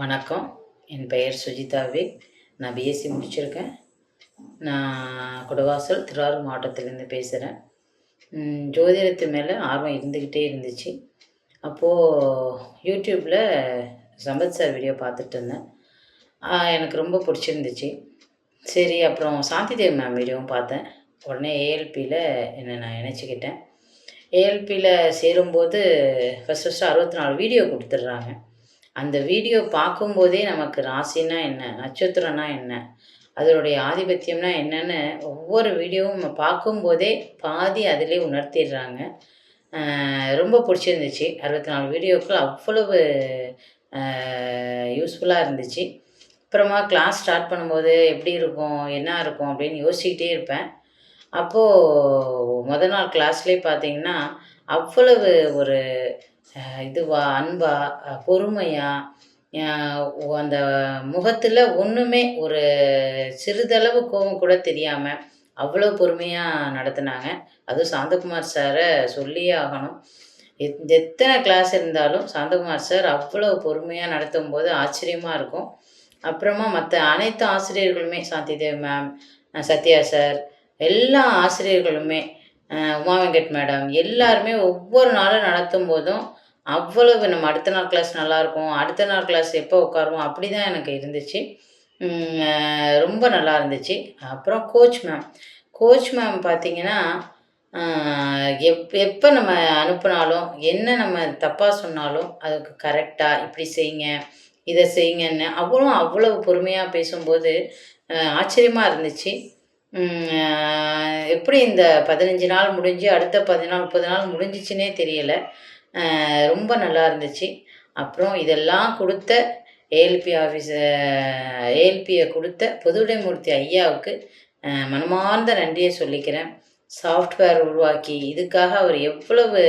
வணக்கம். என் பெயர் சுஜிதா விக். நான் பிஎஸ்சி முடிச்சிருக்கேன். நான் குடவாசல் திருவாரூர் மாவட்டத்திலேருந்து பேசுகிறேன் ஜோதிடத்து மேலே ஆர்வம் இருந்துக்கிட்டே இருந்துச்சு. அப்போது யூடியூப்பில் சம்பத் சார் வீடியோ பார்த்துட்டு இருந்தேன். எனக்கு ரொம்ப பிடிச்சிருந்துச்சு. சரி அப்புறம் சாந்தி தேவி மேம் வீடியோவும் பார்த்தேன். உடனே ஏஎல்பியில் என்னை நான் இணைச்சிக்கிட்டேன். ஏஎல்பியில் சேரும்போது ஃபஸ்ட் ஃபஸ்ட்டு அறுபத்தி நாலு வீடியோ கொடுத்துட்றாங்க. அந்த வீடியோ பார்க்கும்போதே நமக்கு ராசினா என்ன? நட்சத்திரம்னா என்ன? அதனுடைய ஆதிபத்தியம்னா என்னென்னு ஒவ்வொரு வீடியோவும் நம்ம பார்க்கும்போதே பாதி அதிலே உணர்த்திடுறாங்க. ரொம்ப பிடிச்சிருந்துச்சு. அறுபத்தி நாலு வீடியோக்கள் அவ்வளவு யூஸ்ஃபுல்லாக இருந்துச்சு. அப்புறமா கிளாஸ் ஸ்டார்ட் பண்ணும்போது எப்படி இருக்கும்? என்ன இருக்கும்? அப்படின்னு யோசிக்கிட்டே இருப்பேன். அப்போது முத நாள் கிளாஸ்லேயே பார்த்தீங்கன்னா அவ்வளவு ஒரு இதுவா அன்பா பொறுமையாக பொறுமையா அந்த முகத்தில் ஒன்றுமே ஒரு சிறிதளவு கோபம் கூட தெரியாமல் அவ்வளோ பொறுமையாக நடத்துனாங்க. அதுவும் சாந்தகுமார் சாரை சொல்லியே ஆகணும். எத்- எத்தனை கிளாஸ் இருந்தாலும் சாந்தகுமார் சார் அவ்வளோ பொறுமையாக நடத்தும் போது ஆச்சரியமாக இருக்கும். அப்புறமா மற்ற அனைத்து ஆசிரியர்களுமே சாந்திதேவ் மேம் சத்யா சார் எல்லா ஆசிரியர்களுமே உமா வெங்கட் மேடம் எல்லாருமே ஒவ்வொரு நாளும் நடத்தும் போதும் அவ்வளவு நம்ம அடுத்த நாள் கிளாஸ் நல்லாயிருக்கும் அடுத்த நாள் கிளாஸ் எப்போ உட்காருவோம் அப்படி தான் எனக்கு இருந்துச்சு. ரொம்ப நல்லா இருந்துச்சு. அப்புறம் கோச் மேம் கோச் மேம் பார்த்தீங்கன்னா எப் எப்போ நம்ம அனுப்புனாலும் என்ன நம்ம தப்பாக சொன்னாலும் அதுக்கு கரெக்டாக இப்படி செய்யுங்க இதை செய்யுங்கன்னு அவ்வளோ அவ்வளவு பொறுமையாக பேசும்போது ஆச்சரியமாக இருந்துச்சு. எப்படி இந்த பதினஞ்சு நாள் முடிஞ்சு அடுத்த பதினாலு முப்பது நாள் முடிஞ்சிச்சுனே தெரியல. ரொம்ப நல்லா இருந்துச்சு. அப்புறம் இதெல்லாம் கொடுத்த ஏஎல்பி ஆஃபீஸ ஏஎல்பியை கொடுத்த புதுடைமூர்த்தி ஐயாவுக்கு மனமார்ந்த நன்றியை சொல்லிக்கிறேன். சாஃப்ட்வேர் உருவாக்கி இதுக்காக அவர் எவ்வளவு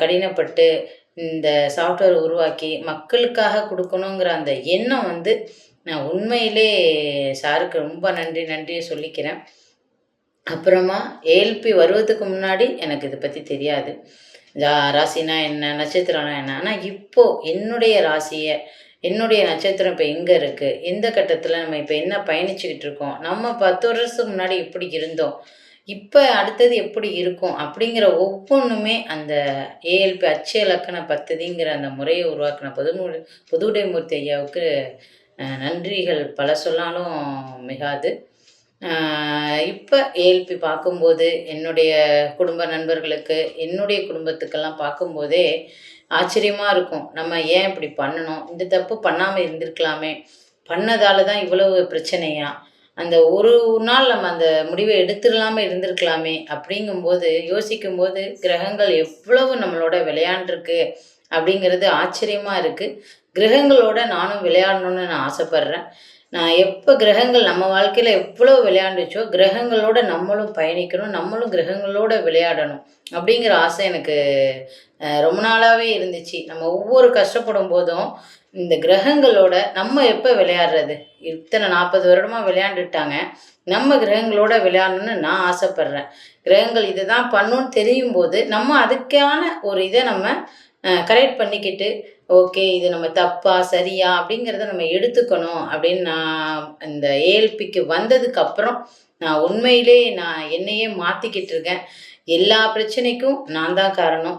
கடினப்பட்டு இந்த சாஃப்ட்வேர் உருவாக்கி மக்களுக்காக கொடுக்கணுங்கிற அந்த எண்ணம் வந்து நான் உண்மையிலே சாருக்கு ரொம்ப நன்றி நன்றியை சொல்லிக்கிறேன். அப்புறமா ஏஎல்பி வருவதுக்கு முன்னாடி எனக்கு இதை பற்றி தெரியாது. ஜா- ராசினா என்ன நட்சத்திரம்னா என்ன? ஆனால் இப்போது என்னுடைய ராசியை என்னுடைய நட்சத்திரம் இப்போ எங்கே இருக்குது எந்த கட்டத்தில் நம்ம இப்போ என்ன பயணிச்சுக்கிட்டு இருக்கோம்? நம்ம பத்து வருஷத்துக்கு முன்னாடி எப்படி இருந்தோம். இப்போ அடுத்தது எப்படி இருக்கும்? அப்படிங்கிற ஒவ்வொன்றுமே அந்த ஏஎல்பி அச்சய இலக்கண பத்ததிங்கிற அந்த முறையை உருவாக்கின. புதுமூடி புதுடைமூர்த்தி ஐயாவுக்கு நன்றிகள். பல சொன்னாலும் மிகாது. இப்போ ஏஎல்பி பார்க்கும்போது என்னுடைய குடும்ப நண்பர்களுக்கு என்னுடைய குடும்பத்துக்கெல்லாம் பார்க்கும்போதே ஆச்சரியமாக இருக்கும். நம்ம ஏன் இப்படி பண்ணணும்? இந்த தப்பு பண்ணாமல் இருந்திருக்கலாமே. பண்ணதால தான் இவ்வளவு பிரச்சனையா? அந்த ஒரு நாள் நம்ம அந்த முடிவை எடுத்துடலாமல் இருந்திருக்கலாமே அப்படிங்கும்போது யோசிக்கும்போது கிரகங்கள் எவ்வளவு நம்மளோட விளையாண்டுருக்கு அப்படிங்கிறது ஆச்சரியமாக இருக்குது கிரகங்களோட நானும் விளையாடணும்னு நான் ஆசைப்பட்றேன். நான் எப்போ கிரகங்கள் நம்ம வாழ்க்கையில் எவ்வளோ விளையாண்டுச்சோ கிரகங்களோட நம்மளும் பயணிக்கணும் நம்மளும் கிரகங்களோட விளையாடணும் அப்படிங்கிற ஆசை எனக்கு ரொம்ப நாளாகவே இருந்துச்சு. நம்ம ஒவ்வொரு கஷ்டப்படும் போதும் இந்த கிரகங்களோட நம்ம எப்போ விளையாடுறது? இத்தனை நாற்பது வருடமாக விளையாண்டுட்டாங்க. நம்ம கிரகங்களோட விளையாடணும்னு நான் ஆசைப்பட்றேன். கிரகங்கள் இதை தான் பண்ணுன்னு தெரியும் போது நம்ம அதுக்கான ஒரு இதை நம்ம கரெக்ட் பண்ணிக்கிட்டு ஓகே இது நம்ம தப்பா சரியா அப்படிங்கிறத நம்ம எடுத்துக்கணும் அப்படின்னு நான் இந்த ஏஎல்பிக்கு வந்ததுக்கு அப்புறம் நான் உண்மையிலே நான் என்னையே மாற்றிக்கிட்டு இருக்கேன். எல்லா பிரச்சனைக்கும் நான் தான் காரணம்.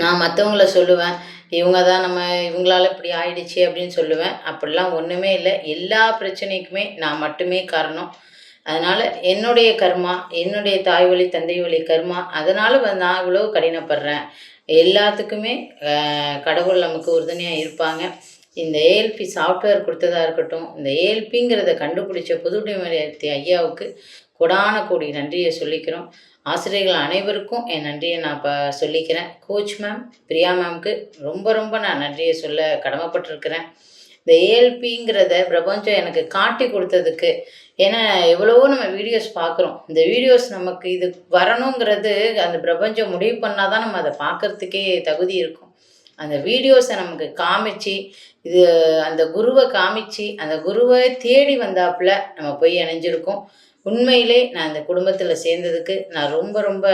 நான் மற்றவங்கள சொல்லுவேன் இவங்க தான் நம்ம இவங்களால இப்படி ஆயிடுச்சு அப்படின்னு சொல்லுவேன். அப்படிலாம் ஒன்றுமே இல்லை. எல்லா பிரச்சனைக்குமே நான் மட்டுமே காரணம். அதனால் என்னுடைய கர்மா என்னுடைய தாய் வழி தந்தை வழி கர்மா அதனால் நான் இவ்வளோ கடினப்படுறேன். எல்லாத்துக்குமே கடவுள் நமக்கு உறுதுணையாக இருப்பாங்க. இந்த ஏஎல்பி சாஃப்ட்வேர் கொடுத்ததா இருக்கட்டும் இந்த ஏஎல்பிங்கிறத கண்டுபிடிச்ச புதுடைமலையத்தி ஐயாவுக்கு கொடான கோடி நன்றியை சொல்லிக்கிறோம். ஆசிரியர்கள் அனைவருக்கும் என் நன்றியை நான் இப்போ சொல்லிக்கிறேன். கோச் மேம் பிரியா மேம்க்கு ரொம்ப ரொம்ப நான் நன்றியை சொல்ல கடமைப்பட்டிருக்கிறேன். இந்த ஏஎல்பிங்கிறத பிரபஞ்சம் எனக்கு காட்டி கொடுத்ததுக்கு. ஏன்னா எவ்வளவோ நம்ம வீடியோஸ் பார்க்குறோம் இந்த வீடியோஸ் நமக்கு இது வரணுங்கிறது அந்த பிரபஞ்சம் முடிவு பண்ணால் தான் நம்ம அதை பார்க்கறதுக்கே தகுதி இருக்கும். அந்த வீடியோஸை நமக்கு காமிச்சு இது அந்த குருவை காமிச்சு அந்த குருவை தேடி வந்தாப்புல நம்ம போய் இணைஞ்சிருக்கோம். உண்மையிலே நான் இந்த குடும்பத்தில் சேர்ந்ததுக்கு நான் ரொம்ப ரொம்ப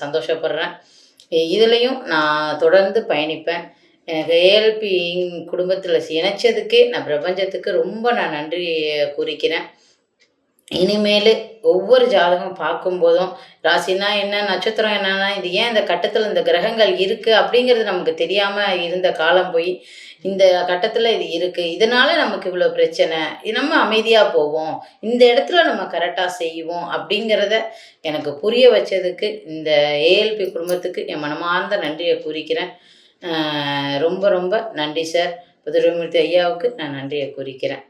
சந்தோஷப்படுறேன். இதுலேயும் நான் தொடர்ந்து பயணிப்பேன். எனக்கு ஏஎல்பி குடும்பத்தில் இணைச்சதுக்கே நான் பிரபஞ்சத்துக்கு ரொம்ப நான் நன்றி கூறிக்கிறேன். இனிமேல் ஒவ்வொரு ஜாதகம் பார்க்கும்போதும் ராசினா என்ன நட்சத்திரம் என்னன்னா இது ஏன் இந்த கட்டத்தில் இந்த கிரகங்கள் இருக்குது அப்படிங்கிறது நமக்கு தெரியாமல் இருந்த காலம் போய் இந்த கட்டத்தில் இது இருக்குது இதனால நமக்கு இவ்வளோ பிரச்சனை. இது நம்ம அமைதியாக போவோம். இந்த இடத்துல நம்ம கரெக்டாக செய்வோம் அப்படிங்கிறத எனக்கு புரிய வச்சதுக்கு இந்த ஏஎல்பி குடும்பத்துக்கு என் மனமார்ந்த நன்றியை கூறிக்கிறேன். ரொம்ப ரொம்ப நன்றி சார். புதுரமூர்த்தி ஐயாவுக்கு நான் நன்றியை கூறிக்கிறேன்.